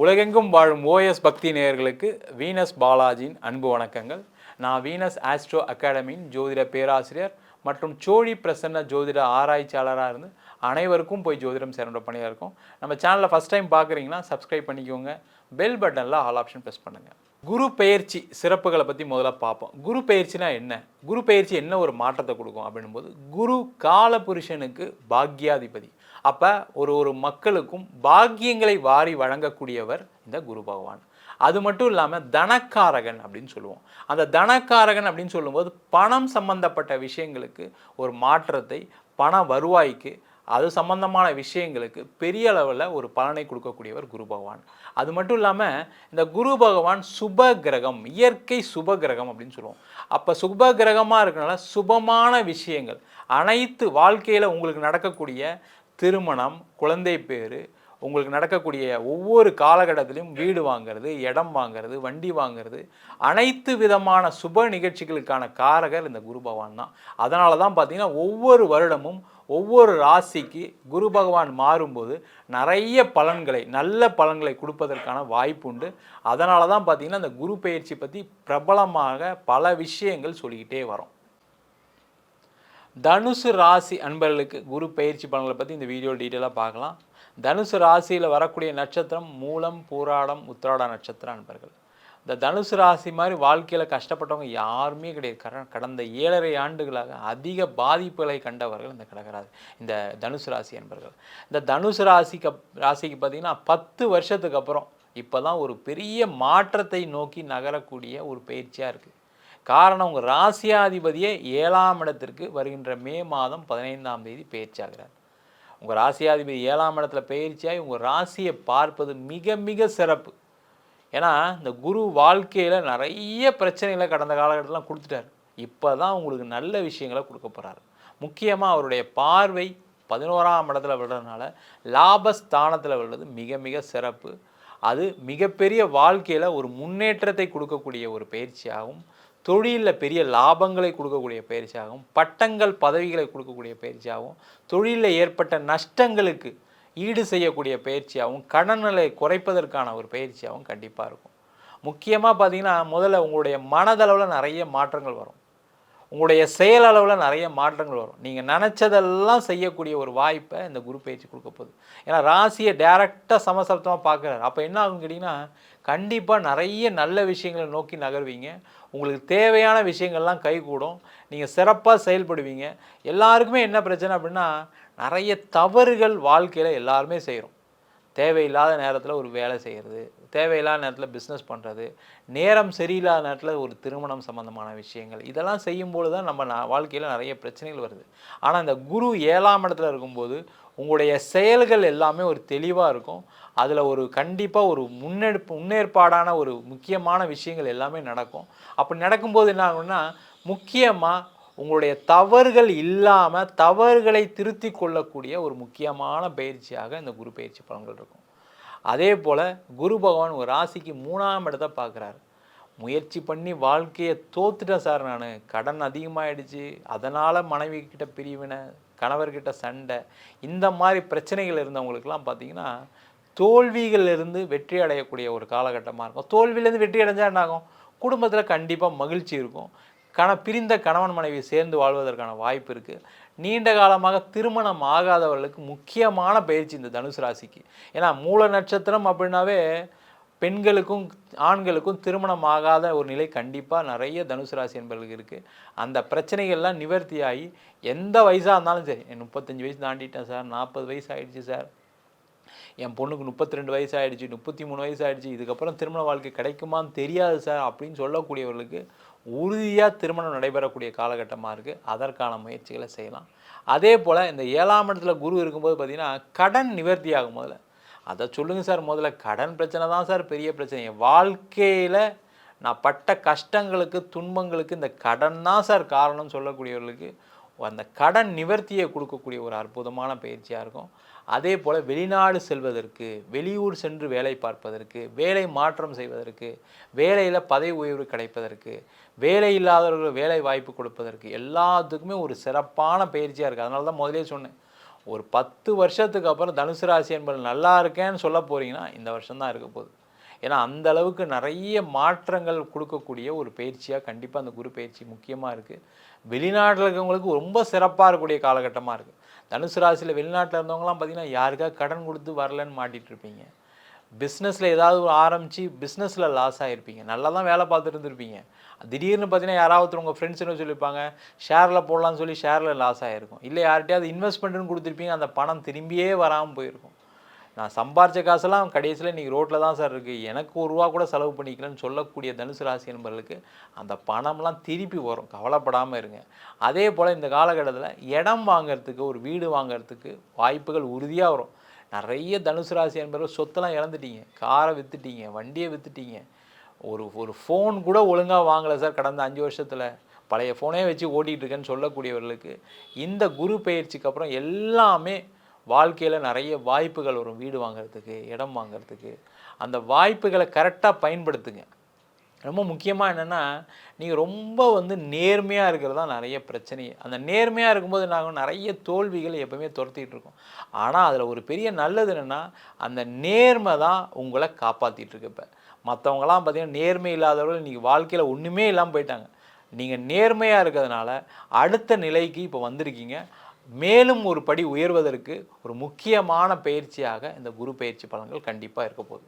உலகெங்கும் வாழும் ஓஎஸ் பக்தி நேயர்களுக்கு வீனஸ் பாலாஜியின் அன்பு வணக்கங்கள். நான் வீனஸ் ஆஸ்ட்ரோ அகாடமியின் ஜோதிட பேராசிரியர் மற்றும் சோழி பிரசன்ன ஜோதிட ஆராய்ச்சியாளராக இருந்து அனைவருக்கும் போய் ஜோதிடம் சேரண்ட பணியாக இருக்கும். நம்ம சேனலில் ஃபஸ்ட் டைம் பார்க்குறீங்கன்னா சப்ஸ்கிரைப் பண்ணிக்கோங்க. பெல் பட்டனில் ஆல் ஆப்ஷன் ப்ரெஸ் பண்ணுங்கள் குரு பெயர்ச்சி சிறப்புகளை பற்றி முதல்ல பார்ப்போம். குரு பெயர்ச்சினா என்ன? குரு பெயர்ச்சி என்ன ஒரு மாற்றத்தை கொடுக்கும் அப்படின்னும் போது குரு கால புருஷனுக்கு பாக்யாதிபதி. அப்போ ஒரு ஒரு மக்களுக்கும் பாக்கியங்களை வாரி வழங்கக்கூடியவர் இந்த குரு பகவான். அது மட்டும் இல்லாமல் தனக்காரகன் அப்படின்னு சொல்லுவோம். அந்த தனக்காரகன் அப்படின்னு சொல்லும்போது பணம் சம்பந்தப்பட்ட விஷயங்களுக்கு ஒரு மாற்றத்தை பண வருவாய்க்கு அது சம்பந்தமான விஷயங்களுக்கு பெரிய அளவில் ஒரு பலனை கொடுக்கக்கூடியவர் குரு பகவான். அது மட்டும் இல்லாமல் இந்த குரு பகவான் சுப கிரகம் இயற்கை சுப கிரகம் அப்படின்னு சொல்லுவோம். அப்போ சுப கிரகமாக இருக்கனால சுபமான விஷயங்கள் அனைத்து வாழ்க்கையில் உங்களுக்கு நடக்கக்கூடிய திருமணம் குழந்தை பேர் உங்களுக்கு நடக்கக்கூடிய ஒவ்வொரு காலகட்டத்திலையும் வீடு வாங்குறது இடம் வாங்குறது வண்டி வாங்குறது அனைத்து விதமான சுப நிகழ்ச்சிகளுக்கான காரகர் இந்த குரு பகவான் தான். அதனால தான் பார்த்தீங்கன்னா ஒவ்வொரு வருடமும் ஒவ்வொரு ராசிக்கு குரு பகவான் மாறும்போது நிறைய பலன்களை நல்ல பலன்களை கொடுப்பதற்கான வாய்ப்பு உண்டு. அதனால தான் பார்த்திங்கன்னா இந்த குரு பயிற்சி பற்றி பிரபலமாக பல விஷயங்கள் சொல்லிக்கிட்டே வரோம். தனுசு ராசி அன்பர்களுக்கு குரு பயிற்சி பலன்களை பற்றி இந்த வீடியோ டீட்டெயிலாக பார்க்கலாம். தனுசு ராசியில் வரக்கூடிய நட்சத்திரம் மூலம் பூராடம் உத்திராட நட்சத்திர அன்பர்கள். இந்த தனுசு ராசி மாதிரி வாழ்க்கையில் கஷ்டப்பட்டவங்க யாருமே கிடையாது. கடந்த ஏழரை ஆண்டுகளாக அதிக பாதிப்புகளை கண்டவர்கள் இந்த கடகராசி இந்த தனுசு ராசி அன்பர்கள். இந்த தனுசு ராசிக்கு ராசிக்கு பார்த்தீங்கன்னா பத்து வருஷத்துக்கு அப்புறம் இப்போ தான் ஒரு பெரிய மாற்றத்தை நோக்கி நகரக்கூடிய ஒரு பயிற்சியாக இருக்குது காரணம் உங்கள் ராசியாதிபதியே ஏழாம் இடத்திற்கு வருகின்ற மே மாதம் பதினைந்தாம் தேதி பயிற்சியாகிறார். உங்கள் ராசியாதிபதி ஏழாம் இடத்துல பயிற்சியாகி உங்கள் ராசியை பார்ப்பது மிக மிக சிறப்பு. ஏன்னா இந்த குரு வாழ்க்கையில் நிறைய பிரச்சனைகளை கடந்த காலகட்டத்தில் கொடுத்துட்டார். இப்போ தான் உங்களுக்கு நல்ல விஷயங்களை கொடுக்க போகிறாரு முக்கியமாக அவருடைய பார்வை பதினோராம் இடத்துல விடுறதுனால லாபஸ்தானத்தில் விடுறது மிக மிக சிறப்பு. அது மிகப்பெரிய வாழ்க்கையில் ஒரு முன்னேற்றத்தை கொடுக்கக்கூடிய ஒரு பயிற்சியாகும் தொழிலில் பெரிய லாபங்களை கொடுக்கக்கூடிய பயிற்சியாகவும் பட்டங்கள் பதவிகளை கொடுக்கக்கூடிய பயிற்சியாகவும் தொழிலில் ஏற்பட்ட நஷ்டங்களுக்கு ஈடு செய்யக்கூடிய பயிற்சியாகவும் கடன்நிலை குறைப்பதற்கான ஒரு பயிற்சியாகவும் கண்டிப்பாக இருக்கும். முக்கியமாக பார்த்தீங்கன்னா முதல்ல உங்களுடைய மனதளவில் நிறைய மாற்றங்கள் வரும். உங்களுடைய செயல் அளவில் நிறைய மாற்றங்கள் வரும். நீங்கள் நினச்சதெல்லாம் செய்யக்கூடிய ஒரு வாய்ப்பை இந்த குரு பயிற்சி கொடுக்க போகுது. ஏன்னா ராசியை டேரெக்டாக சமசப்தமாக பார்க்குறாரு. அப்போ என்ன ஆகும் கேட்டிங்கன்னா கண்டிப்பாக நிறைய நல்ல விஷயங்களை நோக்கி நகர்வீங்க. உங்களுக்கு தேவையான விஷயங்கள்லாம் கைகூடும். நீங்கள் சிறப்பாக செயல்படுவீங்க. எல்லாருக்குமே என்ன பிரச்சனை அப்படின்னா நிறைய தவறுகள் வாழ்க்கையில் எல்லாருமே செய்கிறோம் தேவையில்லாத நேரத்தில் ஒரு வேலை செய்கிறது தேவையில்லாத நேரத்தில் பிஸ்னஸ் பண்ணுறது நேரம் சரியில்லாத நேரத்தில் ஒரு திருமணம் சம்மந்தமான விஷயங்கள் இதெல்லாம் செய்யும்போது தான் நம்ம வாழ்க்கையில் நிறைய பிரச்சனைகள் வருது. ஆனால் இந்த குரு ஏழாம் இடத்துல இருக்கும்போது உங்களுடைய செயல்கள் எல்லாமே ஒரு தெளிவாக இருக்கும். அதில் ஒரு கண்டிப்பாக ஒரு முன்னெடுப்பு முன்னேற்பாடான ஒரு முக்கியமான விஷயங்கள் எல்லாமே நடக்கும். அப்படி நடக்கும்போது என்ன ஆகும்னா முக்கியமாக உங்களுடைய தவறுகள் இல்லாமல் தவறுகளை திருத்தி கொள்ளக்கூடிய ஒரு முக்கியமான பயிற்சியாக இந்த குரு பயிற்சி பலன்கள் இருக்கும். அதே போல் குரு பகவான் ஒரு ராசிக்கு மூணாம் இடத்தை பார்க்குறாரு. முயற்சி பண்ணி வாழ்க்கையை தோத்துட்டேன் சார் நான். கடன் அதிகமாகிடுச்சு அதனால் மனைவி கிட்ட பிரிவினை கணவர்கிட்ட சண்டை இந்த மாதிரி பிரச்சனைகள் இருந்தவங்களுக்கெல்லாம் பார்த்தீங்கன்னா தோல்விகளிலிருந்து வெற்றி அடையக்கூடிய ஒரு காலகட்டமாக இருக்கும். தோல்வியிலேருந்து வெற்றி அடைஞ்சால் என்ன ஆகும் குடும்பத்தில் கண்டிப்பாக மகிழ்ச்சி இருக்கும். கண பிரிந்த கணவன் மனைவி சேர்ந்து வாழ்வதற்கான வாய்ப்பு இருக்குது நீண்ட காலமாக திருமணம் ஆகாதவர்களுக்கு முக்கியமான பயிற்சி இந்த தனுசு ராசிக்கு. ஏன்னா மூல நட்சத்திரம் அப்படின்னாவே பெண்களுக்கும் ஆண்களுக்கும் திருமணம் ஆகாத ஒரு நிலை கண்டிப்பாக நிறைய தனுசு ராசி என்பவர்களுக்கு இருக்குது அந்த பிரச்சனைகள்லாம் நிவர்த்தியாகி எந்த வயசாக இருந்தாலும் சரி என் முப்பத்தஞ்சு வயசு தாண்டிட்டேன் சார் நாற்பது வயசு ஆகிடுச்சு சார். என் பொண்ணுக்கு முப்பத்தி ரெண்டு வயசு ஆகிடுச்சு முப்பத்தி மூணு வயசு ஆகிடுச்சு இதுக்கப்புறம் திருமண வாழ்க்கை கிடைக்குமான்னு தெரியாது சார் அப்படின்னு சொல்லக்கூடியவர்களுக்கு உறுதியாக திருமணம் நடைபெறக்கூடிய காலகட்டமாக இருக்குது அதற்கான முயற்சிகளை செய்யலாம். அதே போல் இந்த ஏழாம் இடத்துல குரு இருக்கும்போது பார்த்திங்கன்னா கடன் நிவர்த்தி ஆகும் முதல்ல. அதை சொல்லுங்கள் சார் முதல்ல கடன் பிரச்சனை தான் சார் பெரிய பிரச்சனை. என் வாழ்க்கையில் நான் பட்ட கஷ்டங்களுக்கு துன்பங்களுக்கு இந்த கடன் தான் சார் காரணம்னு சொல்லக்கூடியவர்களுக்கு அந்த கடன் நிவர்த்தியை கொடுக்கக்கூடிய ஒரு அற்புதமான பயிற்சியாக இருக்கும். அதே போல் வெளிநாடு செல்வதற்கு வெளியூர் சென்று வேலை பார்ப்பதற்கு வேலை மாற்றம் செய்வதற்கு வேலையில் பதவி உயர்வு கிடைப்பதற்கு வேலை இல்லாதவர்கள் வேலை வாய்ப்பு கொடுப்பதற்கு எல்லாத்துக்குமே ஒரு சிறப்பான பயிற்சியாக இருக்குது அதனால தான் முதலே சொன்னேன். ஒரு பத்து வருஷத்துக்கு அப்புறம் தனுசு ராசி என்பது நல்லா இருக்கேன்னு சொல்ல போகிறீங்கன்னா இந்த வருஷம்தான் இருக்க போகுது. ஏன்னா அந்த அளவுக்கு நிறைய மாற்றங்கள் கொடுக்கக்கூடிய ஒரு பயிற்சியாக கண்டிப்பாக அந்த குரு பயிற்சி முக்கியமாக இருக்குது வெளிநாட்டில் இருக்கிறவங்களுக்கு ரொம்ப சிறப்பாக இருக்கக்கூடிய காலகட்டமாக இருக்குது தனுசு ராசியில் வெளிநாட்டில் இருந்தவங்களாம் பார்த்தீங்கன்னா யாருக்கா கடன் கொடுத்து வரலன்னு மாட்டிகிட்டு இருப்பீங்க பிஸ்னஸில் ஏதாவது ஒரு ஆரம்பித்து பிஸ்னஸில் லாஸ் ஆகிருப்பீங்க நல்லா தான் வேலை பார்த்துட்டு இருந்திருப்பீங்க. திடீர்னு பார்த்தீங்கன்னா யாராவது உங்கள் ஃப்ரெண்ட்ஸ்னு சொல்லியிருப்பாங்க ஷேரில் போடலாம்னு சொல்லி ஷேரில் லாஸ் ஆகிருக்கும் இல்லை யார்கிட்டயாவது இன்வெஸ்ட்மெண்ட்டுன்னு கொடுத்துருப்பீங்க. அந்த பணம் திரும்பியே வராமல் போயிருக்கும். நான் சம்பாரித்த காசெல்லாம் கடைசியில் இன்றைக்கி ரோட்டில் தான் சார் இருக்குது எனக்கு ஒரு ரூபா கூட செலவு பண்ணிக்கலன்னு சொல்லக்கூடிய தனுசு ராசி என்பவர்களுக்கு அந்த பணம்லாம் திருப்பி வரும். கவலைப்படாமல் இருங்க. அதே போல் இந்த காலகட்டத்தில் இடம் வாங்கிறதுக்கு ஒரு வீடு வாங்கிறதுக்கு வாய்ப்புகள் உறுதியாக வரும். நிறைய தனுசு ராசி என்பவர்கள் சொத்தெல்லாம் இழந்துட்டீங்க. காரை விற்றுட்டீங்க வண்டியை விற்றுட்டீங்க ஒரு ஒரு ஃபோன் கூட ஒழுங்காக வாங்கலை சார் கடந்த அஞ்சு வருஷத்தில். பழைய ஃபோனே வச்சு ஓட்டிகிட்டு இருக்கேன்னு சொல்லக்கூடியவர்களுக்கு இந்த குரு பயிற்சிக்கு அப்புறம் எல்லாமே வாழ்க்கையில் நிறைய வாய்ப்புகள் வரும். வீடு வாங்குறதுக்கு இடம் வாங்குறதுக்கு. அந்த வாய்ப்புகளை கரெக்டாக பயன்படுத்துங்க. ரொம்ப முக்கியமாக என்னென்னா நீங்கள் ரொம்ப வந்து நேர்மையாக இருக்கிறது தான் நிறைய பிரச்சனை. அந்த நேர்மையாக இருக்கும்போது நாங்கள் நிறைய தோல்விகளை எப்பவுமே துரத்திட்டு இருக்கோம். ஆனால் அதில் ஒரு பெரிய நல்லது என்னென்னா அந்த நேர்மை தான் உங்களை காப்பாற்றிட்டு இருக்கு இப்போ. மற்றவங்களாம் பார்த்தீங்கன்னா நேர்மை இல்லாதவர்கள் இன்றைக்கி வாழ்க்கையில் ஒன்றுமே இல்லாமல் போயிட்டாங்க. நீங்கள் நேர்மையாக இருக்கிறதுனால அடுத்த நிலைக்கு இப்போ வந்திருக்கீங்க. மேலும் ஒரு படி உயர்வதற்கு ஒரு முக்கியமான பயிற்சியாக இந்த குரு பயிற்சி பலன்கள் கண்டிப்பாக இருக்க போகுது.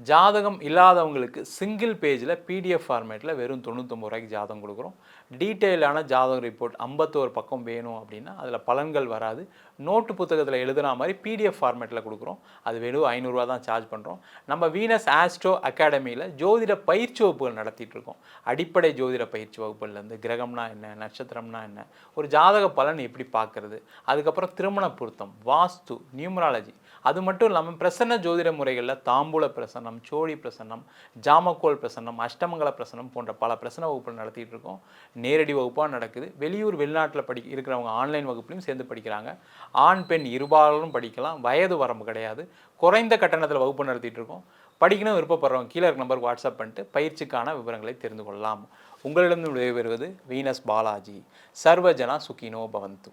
ஜாதகம் இல்லாதவங்களுக்கு சிங்கிள் பேஜில் பிடிஎஃப் ஃபார்மேட்டில் வெறும் தொண்ணூத்தொம்பது ரூபாய்க்கு ஜாதகம் கொடுக்குறோம். டீட்டெயிலான ஜாதகம் ரிப்போர்ட் ஐம்பத்தோரு பக்கம் வேணும் அப்படின்னா அதில் பலன்கள் வராது. நோட்டு புத்தகத்தில் எழுதுனா மாதிரி பிடிஎஃப் ஃபார்மேட்டில் கொடுக்குறோம். அது வெறும் ஐநூறுரூவா தான் சார்ஜ் பண்ணுறோம் நம்ம வீனஸ் ஆஸ்ட்ரோ அகாடமியில் ஜோதிட பயிற்சி வகுப்புகள் நடத்திட்டு இருக்கோம். அடிப்படை ஜோதிட பயிற்சி வகுப்புலேருந்து கிரகம்னா என்ன நட்சத்திரம்னா என்ன ஒரு ஜாதக பலன் எப்படி பார்க்குறது அதுக்கப்புறம் திருமண பொருத்தம் வாஸ்து நியூமராலஜி அது மட்டும் இல்லாமல் பிரசன்ன ஜோதிட முறைகளில் தாம்பூல பிரசன்னம் சோழி பிரசன்னம் ஜாமக்கோல் பிரசன்னம் அஷ்டமங்கல பிரசன்னம் போன்ற பல பிரசன வகுப்புகள் நடத்திட்டு இருக்கோம். நேரடி வகுப்பாக நடக்குது. வெளியூர் வெளிநாட்டில் படி இருக்கிறவங்க ஆன்லைன் வகுப்புலையும் சேர்ந்து படிக்கிறாங்க. ஆண் பெண் இருபாலும் படிக்கலாம். வயது வரம்பு கிடையாது. குறைந்த கட்டணத்தில் வகுப்பு நடத்திட்டு இருக்கோம். படிக்கணும் விருப்பப்படுறவங்க கீழே இருக்க நம்பருக்கு வாட்ஸ்அப் பண்ணிட்டு பயிற்சிக்கான விவரங்களை தெரிந்து கொள்ளலாம். உங்களிடம் விடைபெறுவது வீனஸ் பாலாஜி. சர்வஜனா சுகினோ பவந்து.